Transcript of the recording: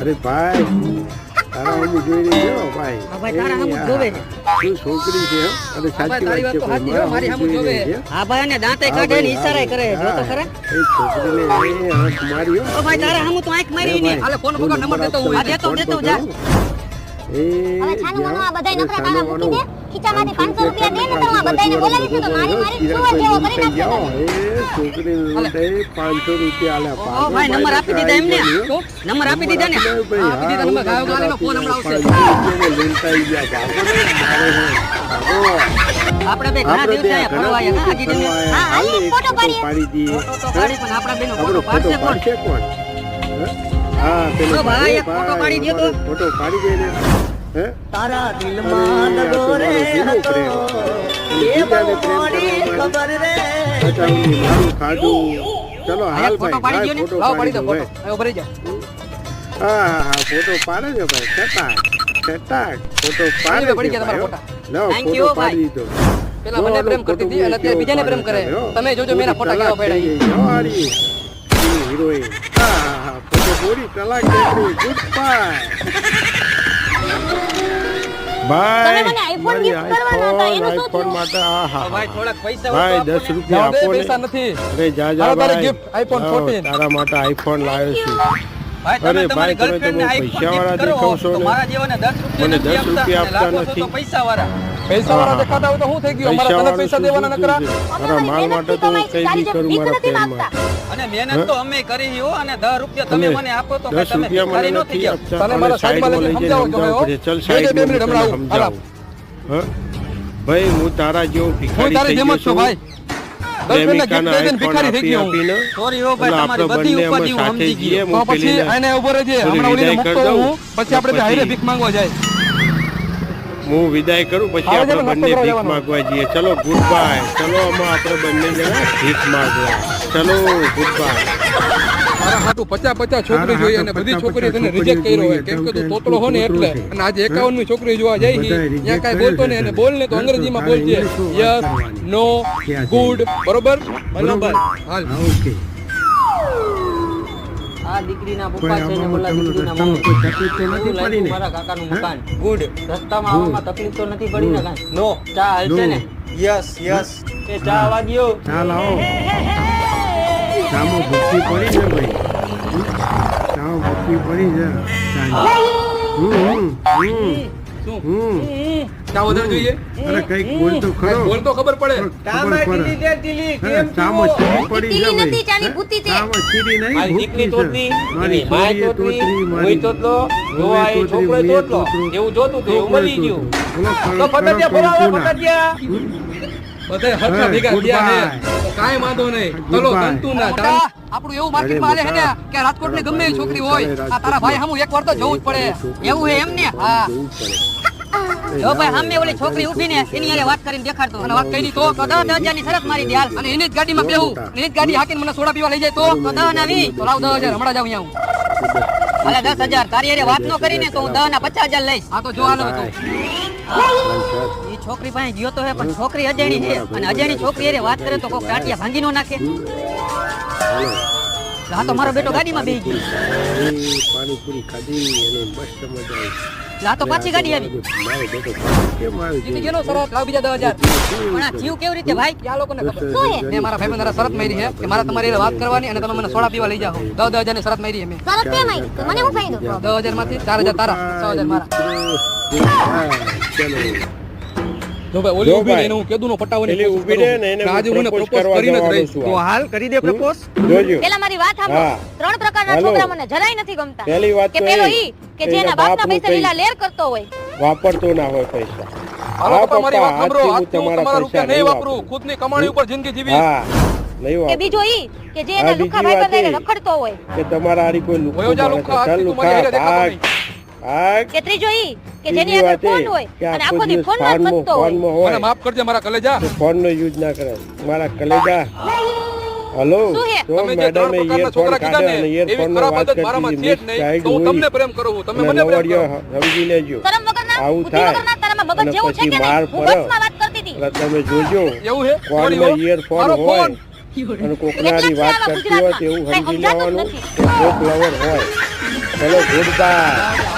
અરે ભાઈ તારા અમુ જોઈ રહી છે ભાઈ હા તું છોકરી છે હો? અરે સાચી વાત છે હો. હા ભાઈ અને દાંતે કાઢે ને ઈશારે કરે જો તો હા. ખરા એ છોકરીને એ આંખ મારી ઓ ભાઈ તારા હું તો આંખ મારી ને હાલે ફોન પકડ, નંબર દેતો હું. હા, દેતો, દેતો, જા. એ હવે છાનું માનું આ બધાય જ્યાં- નખરા મૂકી દે ખીચામાંથી પાંચસો રૂપિયા દે ને તો આ બધાયને બોલાવીશ ને તો મારી મારી સુવા જેવો ભાઈ કરી નાખશે જાઓ. એ 500 રૂપિયા આલ્યા. ઓ ભાઈ નંબર આપી દીધા એમને નંબર આપી દીધા ને આપી દીધા નંબર. ગાયો ફોન હમણાં આવશે. ગયા. આપણે બે ઘણા દિવસે અહીંયા ફરવા આવ્યા ઘણા તમે હા, આવ્યા. ફોટો ફોટો પાડીએ. પાડી દઈએ. ફોટો તો પાડી પણ આપણા બેનો ફોટો પાડશે કોણ પાડશે કોણ હે? પેલો ભાઈ, એક ફોટો પાડી તો. ફોટો પાડી દે ને. હે? તારા દિલમાં આ તો દગો રે મારો હતો એ બીજાને બહુ મોડી પ્રેમ કરવા ખબર રે. બચાવની મારું ખાધું ચલો હાલ ભાઈ ભાઈ, ફોટો પાડી દો ફોટો. દો હવે હા હા હા ફોટો પાડે છે ભાઈ. ચટાક ચટાક ફોટો પાડે પડી ગયા તમારા. ફોટો. પાડી દીધો. પેલા મને પ્રેમ કરતી હતી અને અત્યારે બીજાને પ્રેમ કરે. તમે જોજો મેરા ફોટા કેવા પડ્યા ઈ. હા હા હા ફોટો પૂરી કલાક જેટલી ગુડ બાય. ભાઈ શું આઈફોન થયું? માટે આ ભાઈ પૈસા દસ રૂપિયા આપો ને. પૈસા નથી. અરે જા જા ભાઈ. gift, 14. તારા માટે આઈફોન લાવ્યો છું. ભાઈ અરે તમે ભાઈ, તમારી તમે તો આઈફોન પૈસાવાળા gift દેખાવ છો ને. મારા જેવાને 10 મને રૂપિયા દસ રૂપિયા આપતા નથી નથી. પૈસાવાળા. પૈસા વાળા દેખાતા હોય તો શું થઈ ગયું? મારા તને પૈસા દેવાના નકરા? મારા માલ માટે તો હું કઈ બી કરું મારા પ્રેમમાં અને મહેનત તો અમે કરી હો અને 10 રૂપિયા તમે મને આપો તો તમે ભિખારી નથી ગયા. તને મારા સાઈડમાં લઈને સમજાવો કે. ચલ બે બે મિનિટ હમણાં આવું. હા? ભાઈ હું તારા જેવો ભિખારી થઈ ગયો છું ભાઈ. હું. વિદાય કરી પછી આપણે બંને ભીખ માંગવા જઈએ. ચલો ગુડ બાય ચલો આમાં આપણે બંને જણા ભીખ માંગવા. ચલો ગુડ બાય મારા હાટુ પચાસ પચાસ છોકરી જોઈએ અને બધી છોકરીઓ તને રિજેક્ટ કર્યો હોય. કેમ કે તું કેમ હો ને એટલે. અને આજે એકાવનમી છોકરી જોવા જાય ત્યાં કાંઈ બોલતો ને એને બોલ ને તો અંગ્રેજીમાં બોલજે. યસ નો ગુડ બરોબર? બરોબર. હાલ. ઓકે. આ દીકરીના પપ્પા છે ને ઓલા દીકરીના મમ્મી તકલીફ તો નથી પડી ને? મારા કાકાનું? મકાન. ગુડ. રસ્તામાં આવવામાં તકલીફ તો નથી પડી ને કાંઈ. નો ચા હાલશે ને. Yes yes. એ ચા વાગ્યો. ચામાં ભૂખી પડી છે ભાઈ. સામો ભૂખી પડી છે. અરે કંઈક બોલ તો ખરો. બોલ તો ખબર પડે. ખબર પડે. હે, ચામાં ચીરી પડી છે ભાઈ. ચાની હે? ભૂતી છે. ચામાં ચીરી નહીં, મારી છે. મારી માય તોતરી તોતરી, મારી તોતલો વહુએ જોવા એ તોતરી, છોકરો તોતલો એવું જોતું હતું એવું મળી ગયું. તો બધા હરખા ભેગા થયા goodbye. કાઈ વાંધો નહીં. ચલો તંતુ ના આપણું એવું માર્કેટમાં છે ને કે રાજકોટની ગમે છોકરી હોય આ તારા ભાઈ સામું એકવાર તો જવું જ પડે. એવું હે એમ ને? હા. જો ભાઈ સામે ઓલી છોકરી ઊભી ને એની યારે વાત કરીને દેખાડતો. અને વાત કરી તો કદા દસ હજારની શરત મારી દે અને એની જ ગાડીમાં બેહું. એની જ ગાડી હાકીને મને સોડા પીવા લઈ જાય તો. કદા ના વી તો લાવ દસ હજાર હમણાં જાઉં અહીંયા હું હાલે દસ હજાર તારી યારે વાત ન કરીને તો હું દસ ના પચાસ હજાર લઈશ. આ તો જોવાનું હાલો તું. ભાઈ, એ છોકરી પાસે ગયો તો હે પણ છોકરી અજાણી છે. અને અજાણી છોકરી હારે વાત કરે તો કોઈ ટાટિયા ભાંગી નો નાખે. હા. તો મારો બેટો ગાડીમાં બેસી ગયો. પાણીપુરી ખાધી અને મસ્ત મજા આવી. આ તો પાછી ગાડી આવી. જીતી ગયો શરત લાવ બીજા દસ હજાર. પણ આ કેવી રીતે ભાઈ? આ લોકોને ખબર? મેં મારા ભાઈ શરત મારી છે કે મારા તમારી વાત કરવાની અને તમે મને સોડા પીવા લઈ જાઓ. દસ દસ હજાર શરત મારી મેં. શરત કેમ આવી? મને હું ફાયદો? દસ હજારમાંથી ચાર હજાર તારા છ હજાર મારા. જો ભાઈ ઓલી ઊભી ભાઈ. હું કેદું નો પટાવવાની પેલી ઊભી કરું. ને એને આજે હું હું એને propose propose કરવા કરીને જ રહીશ. તો હાલ કરી દે propose. જોજો પેલા મારી વાત સાંભળો ત્રણ પ્રકારના છોકરા મને જરાય નથી ગમતા પહેલી વાત કે પેલો ઈ કે કે જેના બાપના પૈસા લીલા લેર કરતો હોય વાપરતો ના હોય પૈસા હાલો પપ્પા, મારી વાત સાંભળો. હું તમારા તમારા રૂપિયા નહીં નહીં વાપરું. ખુદની કમાણી ઉપર જિંદગી જીવીશ. કે બીજો ઈ કે જે એના લુખા ભાઈ બંધાઈને રખડતો હોય કે તમારા હારી કોઈ. ચાલ કે ત્રીજો ઈ કે જેની આગળ ફોન હોય અને આખો દી ફોનમાં જ હોય. મને માફ કરજે મારા કલેજા. ફોન નો યુઝ ના કરે મારા કલેજા. હલો. શું હે? તો મેડમ એ ઇયરફોન છોકરા કીધા કાઢ્યો ને અને ઇયરફોનમાં ખરાબ વાત કરતી છે નહીં. તો હું તમને પ્રેમ કરું છું તમે મને પ્રેમ કરો. સમજી લેજો. શરમ વગરના આવું થાય. તારામાં મગજ અને જેવું છે પછી કે માર નહીં હું પડો. બસમાં વાત કરતી હતી. એટલે તમે જોજો. એવું હે? ફોનમાં મારો ઇયરફોન હોય અને કોકનારી વાત કરતી હોય તેવું સમજી લેવાનું. નથી. કે કોક લવર હોય. ચલો ગુડબાય